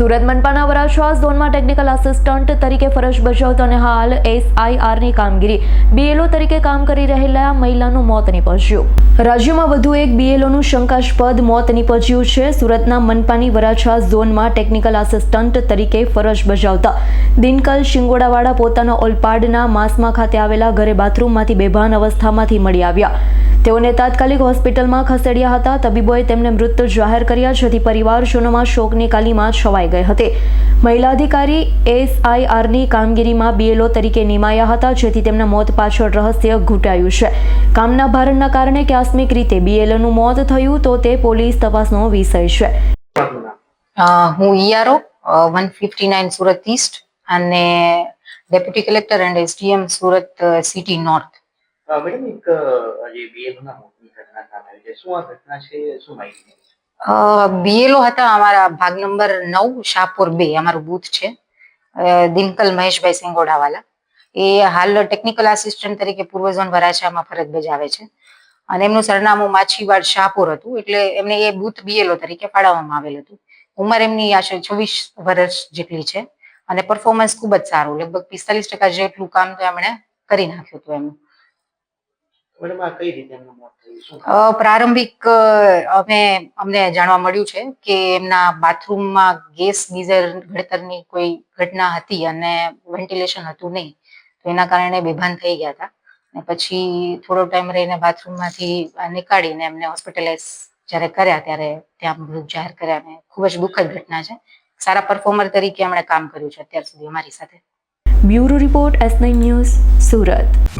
સુરત મનપાના વરાછાસ ઝોનમાં technical assistant તરીકે ફરજ બજાવતો અને હાલ એસઆઈઆરની કામગીરી બીએલઓ તરીકે કામ કરી રહેલા મહિલાનું મોત નીપજ્યું. રાજ્યમાં વધુ એક બીએલઓનું શંકાસ્પદ મોત નીપજ્યું છે. સુરતના મનપાની વરાછા ઝોનમાં ટેકનિકલ આસિસ્ટન્ટ તરીકે ફરજ બજાવતા દિનકલ શિંગોડાવાળા પોતાના ઓલપાડના માસમા ખાતે આવેલા ઘરે બાથરૂમમાંથી બેભાન અવસ્થામાંથી મળી આવ્યા. તેઓને તાત્કાલિક હોસ્પિટલમાં ખસેડ્યા હતા. તબીબોએ તેમને મૃત જાહેર કર્યા, જેથી પરિવારજનોમાં શોકની કાલીમાં છવાઈ ગઈ હતી. મહિલા અધિકારી એસઆઈઆરની કામગીરીમાં બીએલઓ તરીકે નિમાયા હતા, જેથી તેમના મોત પાછળ રહસ્ય ઘૂંટાયું છે. કામના ભારણના કારણે આકસ્મિક રીતે બીએલઓનું મોત થયું તો તે પોલીસ તપાસનો વિષય છે. હું ERO one fifty nine Surat east અને deputy collector and SDM Surat city north. BLO હતા અમારા ભાગ નંબર નવ શાહપુર બે અમારું બૂથ છે દિનકલ મહેશભાઈ સિંગોડાવાલા એ હાલ ટેકનિકલ આસિસ્ટન્ટ તરીકે પૂર્વ ઝોન વરાછામાં ફરજ બજાવે છે અને એમનું સરનામું માછીવાડ શાહપુર હતું એટલે એમને એ બૂથ બીએલઓ તરીકે ફાળવવામાં આવેલ હતું। ઉંમર એમની આશરે છવ્વીસ વર્ષ જેટલી છે, અને પરફોર્મન્સ ખૂબ જ સારું, લગભગ પિસ્તાલીસ ટકા જેટલું કામ તો એમણે કરી નાખ્યું હતું એમનું મેડમ આ કઈ રીતે એમનું મોત થયું શું અ, પ્રારંભિક અ, અમે અમને જાણવા મળ્યું છે કે એમના બાથરૂમમાં ગેસ ગીઝર ઘડતરની કોઈ ઘટના હતી અને વેન્ટિલેશન હતું નહીં. તો એના કારણે બેભાન થઈ ગયા હતા. અને પછી થોડો ટાઈમ રહીને બાથરૂમમાંથી નીકાળીને એમને હોસ્પિટલાઇઝ જ્યારે કર્યા ત્યારે ત્યાં મૃત જાહેર કર્યા અને ખૂબ જ દુઃખદ ઘટના છે. સારા પરફોર્મર તરીકે એમણે કામ કર્યું છે અત્યાર સુધી અમારી સાથે. Bureau report S news Surat.